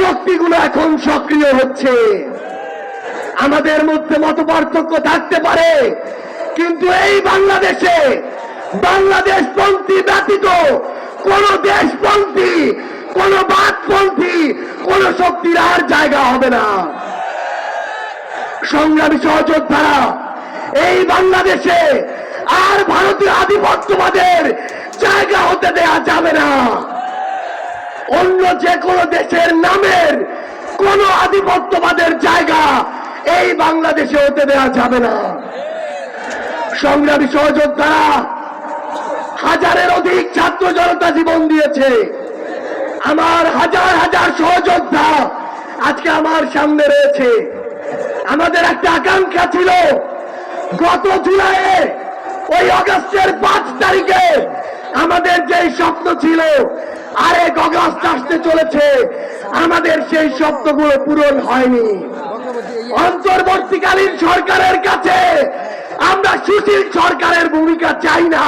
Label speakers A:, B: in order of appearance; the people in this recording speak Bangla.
A: শক্তিগুলো এখন সক্রিয় হচ্ছে। আমাদের মধ্যে মত পার্থক্য থাকতে পারে, কিন্তু এই বাংলাদেশে বাংলাদেশ পন্থী ব্যতীত কোন দেশপন্থী, কোন বাদপন্থী কোন শক্তির আর জায়গা হবে না। সংগ্রামী সহযোদ্ধারা, এই বাংলাদেশে আর ভারতীয় আধিপত্যবাদের জায়গা হতে দেয়া যাবে না। অন্য যে কোনো দেশের নামের কোন আধিপত্যবাদের জায়গা এই বাংলাদেশে হতে দেওয়া যাবে না। সংগ্রামী সহযোদ্ধারা হাজারের অধিক ছাত্র জনতা জীবন দিয়েছে। আমার হাজার হাজার সহযোদ্ধা আজকে আমার সামনে রয়েছে। আমাদের একটা আকাঙ্ক্ষা ছিল, গত জুলাইয়ে ওই অগস্টের পাঁচ তারিখে আমাদের যে স্বপ্ন ছিল আরেক গগাস আসতে চলেছে। আমাদের সেই শব্দগুলো পূরণ হয়নি। অন্তর্বর্তীকালীন সরকারের কাছে আমরা সুশীল সরকারের ভূমিকা চাই না।